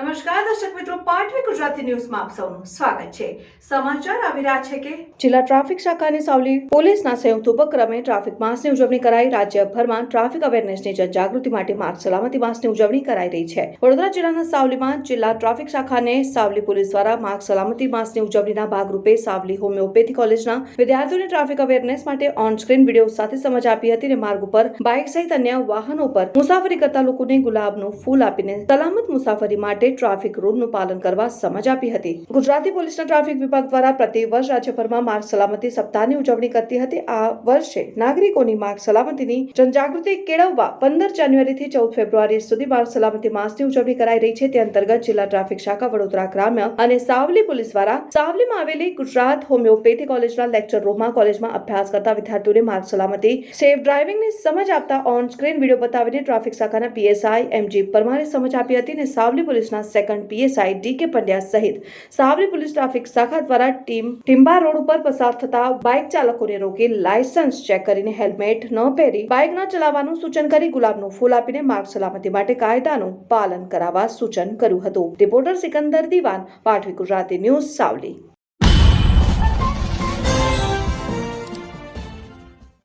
નમસ્કાર, દર્શક મિત્રો, પાટવી ગુજરાતી ન્યૂઝમાં આપ સૌનું સ્વાગત છે. સમાચાર આવી રહ્યા છે કે જિલ્લા ટ્રાફિક શાખાની સાવલી પોલીસના સંયુક્ત ઉપક્રમે ટ્રાફિક માસની ઉજવણી કરાઈ. રાજ્યભરમાં ટ્રાફિક અવેરનેસની જનજાગૃતિ માટે માર્ગ સલામતી માસની ઉજવણી કરાઈ રહી છે. વડોદરા જિલ્લાના સાવલીમાં જિલ્લા ટ્રાફિક શાખાને સાવલી પોલીસ દ્વારા માર્ગ સલામતી માસની ઉજવણીના ભાગરૂપે સાવલી હોમિયોપેથી કોલેજના વિદ્યાર્થીઓને ટ્રાફિક અવેરનેસ માટે ઓન સ્ક્રીન વીડિયો સાથે સમજ આપી હતી અને માર્ગ ઉપર બાઇક સહિત અન્ય વાહનો પર મુસાફરી કરતા લોકોને ગુલાબનું ફૂલ આપીને સલામત મુસાફરી માટે ટ્રાફિક રૂલનું પાલન કરવા સમજ આપી હતી. ગુજરાતી પોલીસના ટ્રાફિક વિભાગ દ્વારા પ્રતિ વર્ષ રાજ્યભરમાં માર્ગ સલામતી સપ્તાહની ઉજવણી કરતી હતી. આ વર્ષે નાગરિકોની માર્ગ સલામતીની જનજાગૃતિ કેળવવા પંદર જાન્યુઆરીથી ચૌદ ફેબ્રુઆરી સુધી માર્ગ સલામતી માસની ઉજવણી કરાઈ રહી છે. તે અંતર્ગત જિલ્લા ટ્રાફિક શાખા, વડોદરા ગ્રામ્ય અને સાવલી પોલીસ દ્વારા સાવલીમાં આવેલી ગુજરાત હોમિયોપેથી કોલેજના લેક્ચર રૂમમાં કોલેજમાં અભ્યાસ કરતા વિદ્યાર્થીઓને માર્ગ સલામતી, સેફ ડ્રાઇવિંગની સમજ આપતા ઓન સ્ક્રીન વીડિયો બતાવીને ટ્રાફિક શાખાના પીએસઆઈ એમજી પરમારે સમજ આપી હતી અને સાવલી પોલીસના સેકન્ડ પીએસઆઈ ડી કે પંડ્યા સહિત. સાવરી પોલીસ ટ્રાફિક શાખા દ્વારા ટીમ ટિમ્બા રોડ ઉપર પસાર થતા બાઇક ચાલકોને રોકી લાયસન્સ ચેક કરીને હેલ્મેટ ન પહેરી બાઇક ન ચલાવવાનું સૂચન કરી ગુલાબનું ફૂલ આપીને માર્ગ સલામતી માટે કાયદાનું પાલન કરાવવા સૂચન કર્યું હતું. રિપોર્ટર સિકંદર દિવાન પાઠવી ગુજરાતી ન્યૂઝ સાવલી.